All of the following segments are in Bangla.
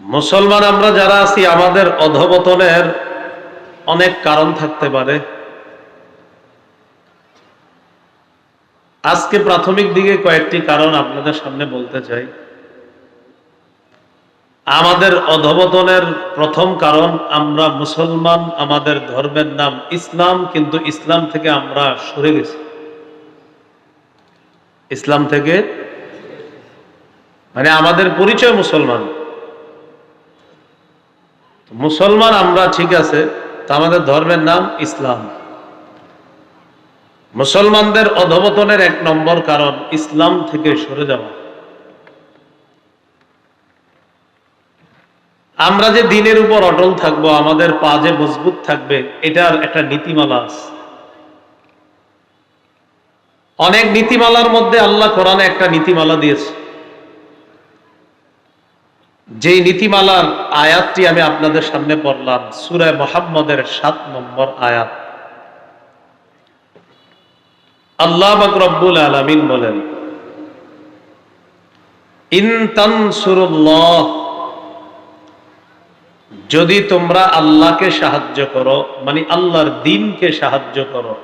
মুসলমান আমরা যারা আছি, আমাদের অধবতনের অনেক কারণ থাকতে পারে। আজকে প্রাথমিক দিকে কয়েকটি কারণ আপনাদের সামনে বলতে চাই। আমাদের অধবতনের প্রথম কারণ, আমরা মুসলমান, আমাদের ধর্মের নাম ইসলাম, কিন্তু ইসলাম থেকে আমরা সরে গেছি। ইসলাম থেকে? মানে আমাদের পরিচয় মুসলমান। মুসলমান, আমরা ঠিক আছে, তো আমাদের ধর্মের নাম ইসলাম। মুসলমানদের অধবতনের এক নম্বর কারণ ইসলাম থেকে সরে যাওয়া। আমরা যে দিনের উপর অটল থাকব, আমাদের পা যে মজবুত থাকবে, এটার একটা নীতিমালা আছে। অনেক নীতিমালার মধ্যে আল্লাহ কোরআনে একটা নীতিমালা দিয়েছে। যেই নীতিমালার আয়াতটি আমি আপনাদের সামনে পড়লাম সুরায় মোহাম্মদের সাত নম্বর আয়াত। আল্লাহ রব্বুল আলমিন বলেন যদি তোমরা আল্লাহকে সাহায্য করো মানে আল্লাহর দিনকে সাহায্য করো,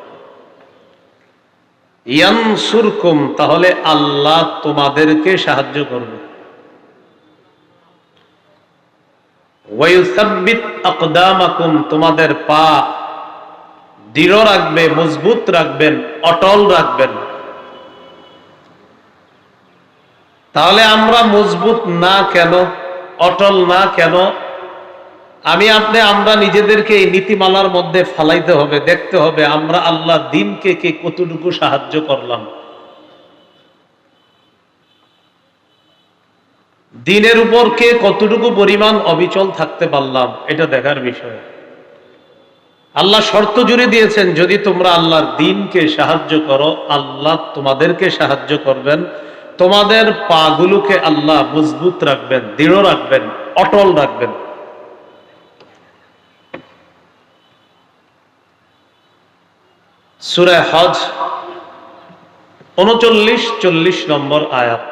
ইয়ানসুরকুম, তাহলে আল্লাহ তোমাদেরকে সাহায্য করবে। তোমাদের পা দৃঢ় রাখবে, মজবুত রাখবেন, অটল রাখবেন। তাহলে আমরা মজবুত না কেন, অটল না কেন? আমি আপনি, আমরা নিজেদেরকে এই নীতিমালার মধ্যে ফালাইতে হবে, দেখতে হবে, আমরা আল্লাহ দিনকে কে কতটুকু সাহায্য করলাম। দিনের উপর কে কতটুকু পরিমাণ অবিচল থাকতে পারলাম, এটা দেখার বিষয়। আল্লাহ শর্ত জুড়ে দিয়েছেন, যদি তোমরা আল্লাহর দিনকে সাহায্য করো, আল্লাহ তোমাদেরকে সাহায্য করবেন। তোমাদের পাগুলোকে আল্লাহ মজবুত রাখবেন, দৃঢ় রাখবেন, অটল রাখবেন। সুরে হজ, উনচল্লিশ, চল্লিশ নম্বর আয়াত।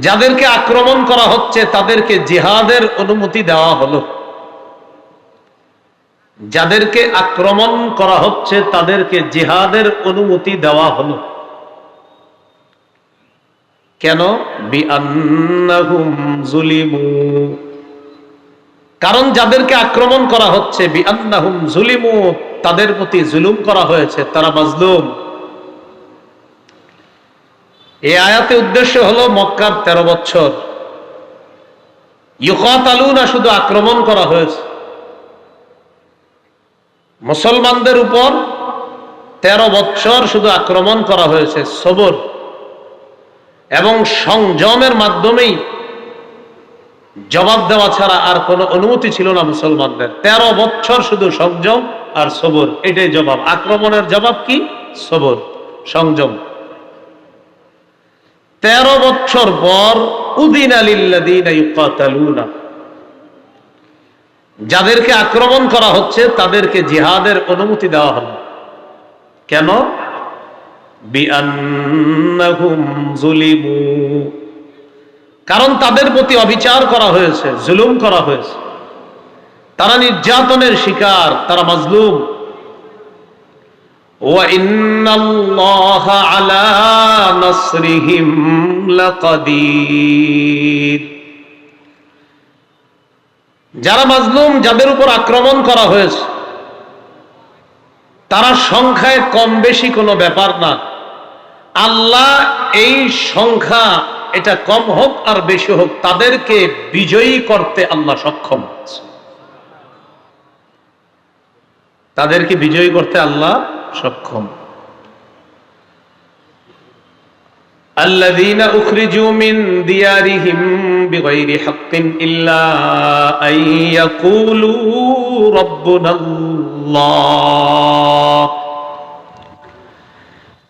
যাদেরকে আক্রমণ করা হচ্ছে, তাদেরকে জিহাদের অনুমতি দেওয়া হলো। যাদেরকে আক্রমণ করা হচ্ছে, তাদেরকে জিহাদের অনুমতি দেওয়া হলো। কেন? কারণ যাদেরকে আক্রমণ করা হচ্ছে তাদের প্রতি জুলুম করা হয়েছে, তারা মাজলুম। এই আয়াতে উদ্দেশ্য হলো মক্কার তেরো বছর। ইউকাতালুনা শুধু আক্রমণ করা হয়েছে। মুসলমানদের উপর তেরো বছর শুধু আক্রমণ করা হয়েছে, সবর। এবং সংযমের মাধ্যমেই জবাব দেওয়া ছাড়া আর কোনো অনুমতি ছিল না মুসলমানদের। তেরো বছর শুধু সংযম আর সবর, এটাই জবাব। আক্রমণের জবাব কি? সবর, সংযম। তেরো বছর পর উদিন যাদেরকে আক্রমণ করা হচ্ছে, তাদেরকে জিহাদের অনুমতি দেওয়া হল। কেন? কারণ তাদের প্রতি অবিচার করা হয়েছে, জুলুম করা হয়েছে। তারা নির্যাতনের শিকার, তারা মাজলুম। وإن الله على نصرهم لقدير যারা মাজলুম যাদের উপর আক্রমণ করা হয়েছে তারা সংখ্যায় কম বেশি কোনো ব্যাপার না আল্লাহ এই সংখ্যা এটা কম হোক আর বেশি হোক তাদেরকে বিজয়ী করতে আল্লাহ সক্ষম তাদেরকে বিজয়ী করতে আল্লাহ সক্ষম الذين أخرجوا من ديارهم بغير حق إلا أن يقولوا ربنا الله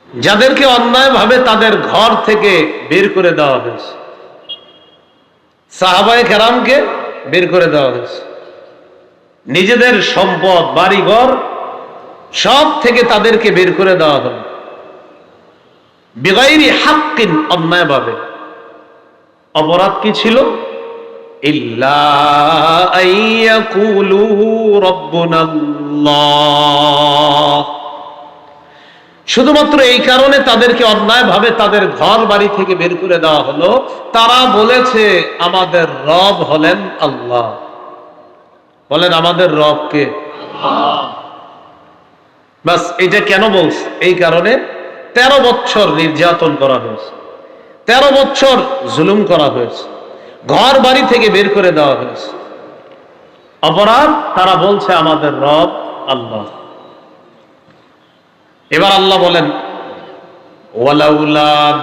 যাদেরকে অন্যায়ভাবে তাদের ঘর থেকে বের করে দেওয়া হয়েছে সাহাবায়ে কেরামকে বের করে দেওয়া হয়েছে নিজেদের সম্পদ, বাড়িঘর সব থেকে তাদেরকে বের করে দেওয়া হলো। বেগাইরি হাক্কিন অন্যায়ভাবে। অপরাধ কি ছিল? শুধুমাত্র এই কারণে তাদেরকে অন্যায়ভাবে তাদের ঘর বাড়ি থেকে বের করে দেওয়া হলো। তারা বলেছে, আমাদের রব হলেন আল্লাহ। বলেন আমাদের রবকে বাস এটা কেন বলছ? এই কারণে তেরো বছর নির্যাতন করা হয়েছে। তেরো বছর জুলুম করা হয়েছে। ঘর বাড়ি থেকে বের করে দেওয়া হয়েছে। অপরাধ, তারা বলছে আমাদের রব আল্লাহ। এবার আল্লাহ বলেন, ওয়ালাউলা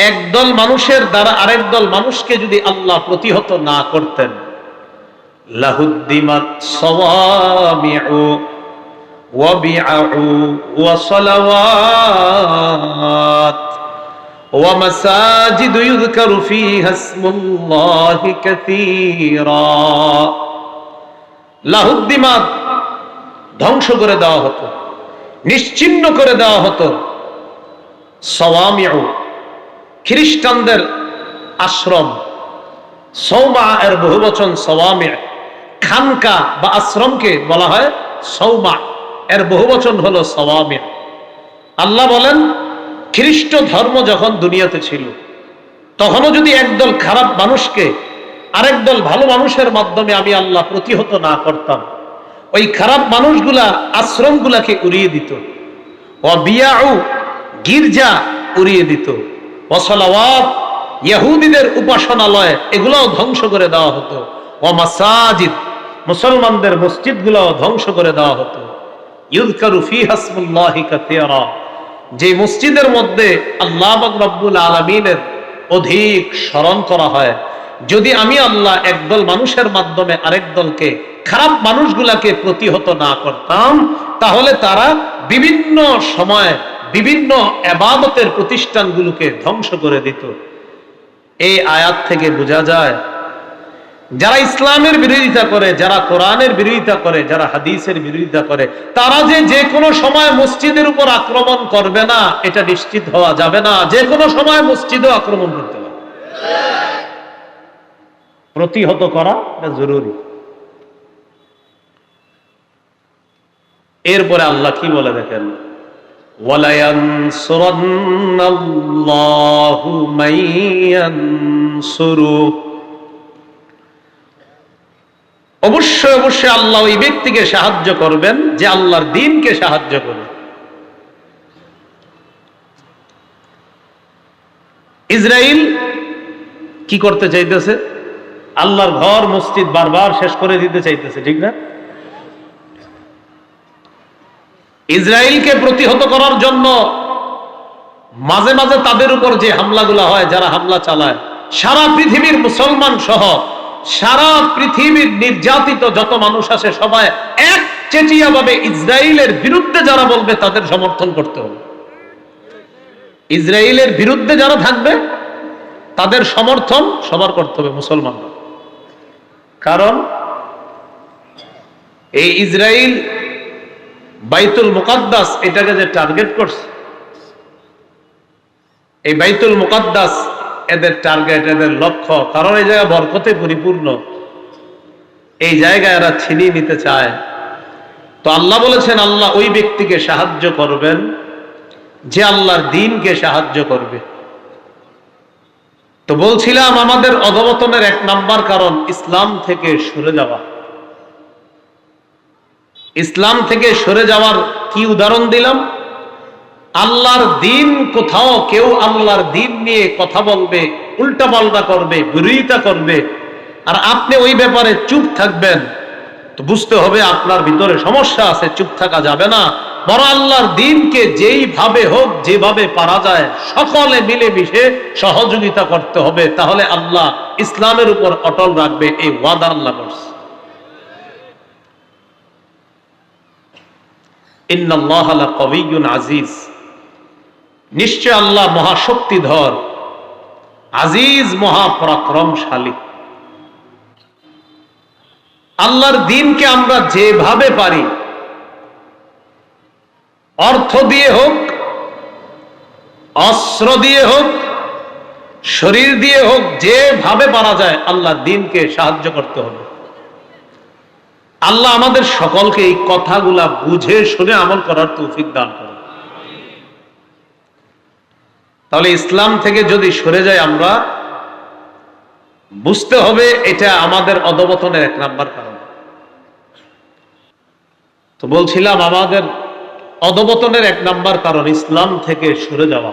একদল মানুষের দ্বারা আরেক দল মানুষকে যদি আল্লাহ প্রতিহত না করতেন লাহুদ্দিমাত সওয়ামিউ ওয়াবিআউ ওয়াসালাওয়াত ومساجد يذكر فيها اسم الله كثيرا লাহুদ্দিমাত ধ্বংস করে দেওয়া হতো নিশ্চিন্ন করে দেওয়া হতো সওয়ামিউ খ্রিস্টানদের আশ্রম, সৌমা এর বহু বচন সওয়ামি, খানকা বা আশ্রমকে বলা হয় সৌমা। এর বহু বচন হলো সওয়ামি। আল্লাহ বলেন, খ্রিস্ট ধর্ম যখন দুনিয়াতে ছিল, তখনও যদি একদল খারাপ মানুষকে আরেক দল ভালো মানুষের মাধ্যমে আমি আল্লাহ প্রতিহত না করতাম, ওই খারাপ মানুষগুলা আশ্রমগুলাকে উড়িয়ে দিত ও বিয়াউ গির্জা উড়িয়ে দিত। অসলাওয়াত ইয়াহুদিদের উপাসনালয়, এগুলাও ধ্বংস করে দেওয়া হতো। ও মাসাজিদ, মুসলমানদের মসজিদগুলাও ধ্বংস করে দেওয়া হতো। ইউদকারু ফি হাসমুল্লাহি কাসীরা, যে মসজিদের মধ্যে আল্লাহ রব্বুল আলমিনের অধিক স্মরণ করা হয়। যদি আমি আল্লাহ একদল মানুষের মাধ্যমে আরেক দলকে, খারাপ মানুষগুলাকে প্রতিহত না করতাম, তাহলে তারা বিভিন্ন সময় বিভিন্ন এবাদতের প্রতিষ্ঠানগুলোকে ধ্বংস করে দিত। এই আয়াত থেকে বোঝা যায়, যারা ইসলামের বিরোধিতা করে, যারা কোরআনের বিরোধিতা করে, যারা হাদিসের বিরোধিতা করে, তারা যে যে কোনো সময় মসজিদের উপর আক্রমণ করবে না, এটা নিশ্চিত হওয়া যাবে না। যে কোনো সময় মসজিদও আক্রমণ করতে পারে প্রতিহত করা এটা জরুরি। এরপরে আল্লাহ কি বলে দেখেন? وَلَيَنصُرَنَّ اللَّهُ مَن يَنصُرُهُ অবশ্যই অবশ্যই আল্লাহ ওই ব্যক্তিকে সাহায্য করবেন যে আল্লাহর দিনকে সাহায্য করে ইসরায়েল কি করতে চাইতেছে আল্লাহর ঘর মসজিদ বারবার শেষ করে দিতে চাইতেছে ঠিক না ইসরায়েলকে প্রতিহত করার জন্য মাঝে মাঝে তাদের উপর যে হামলাগুলো হয়, যারা হামলা চালায়, সারা পৃথিবীর মুসলমান সহ সারা পৃথিবীর নির্যাতিত যত মানুষ আছে, সবাই এক চেচিয়া ভাবে ইসরায়েলের বিরুদ্ধে যারা বলবে, তাদের সমর্থন করতে হবে। ইসরায়েলের বিরুদ্ধে যারা থাকবে, তাদের সমর্থন সবার করতে হবে মুসলমানরা। কারণ এই ইসরায়েল বাইতুল মুকাদ্দাস এটাকে যে টার্গেট করছে, এই বাইতুল মুকাদ্দাস এদের টার্গেট এদের লক্ষ্য, কারণ এই জায়গা বরকতে পরিপূর্ণ। এই জায়গায় এরা ছিনিয়ে নিতে চায়। তো আল্লাহ বলেছেন, আল্লাহ ওই ব্যক্তিকে সাহায্য করবেন যে আল্লাহর দিনকে সাহায্য করবে। তো বলছিলাম, আমাদের অধবতনের এক নাম্বার কারণ ইসলাম থেকে সরে যাওয়া। ইসলাম থেকে সরে যাওয়ার কি উদাহরণ দিলাম? আল্লাহর দিন কোথাও কেউ আল্লাহর দিন নিয়ে কথা বলবে, উল্টা পাল্টা করবে, বিরোধিতা করবে। আর আপনি ওই ব্যাপারে চুপ থাকবেন, তো বুঝতে হবে আপনার ভিতরে সমস্যা আছে, চুপ থাকা যাবে না। বড় আল্লাহর দিনকে যেইভাবে হোক, যেভাবে পারা যায়, সকলে মিলেমিশে সহযোগিতা করতে হবে। তাহলে আল্লাহ ইসলামের উপর অটল রাখবে, এই ওয়াদা আল্লাহ করছে। আজিজ। নিশ্চয় আল্লাহ মহাশক্তিধর, আজিজ মহাপরাক্রমশালী। আল্লাহর দিনকে আমরা যেভাবে পারি, অর্থ দিয়ে হোক, অস্ত্র দিয়ে হোক, শরীর দিয়ে হোক, যেভাবে পারা যায়, আল্লাহর দিনকে সাহায্য করতে হবে। আল্লাহ আমাদের সকলকে এই কথাগুলা বুঝে শুনে আমল করার তৌফিক দান করে তাহলে ইসলাম থেকে যদি সরে যায় আমরা, বুঝতে হবে এটা আমাদের অধবতনের এক নাম্বার কারণ। তো বলছিলাম, আমাদের অধবতনের এক নাম্বার কারণ ইসলাম থেকে সরে যাওয়া।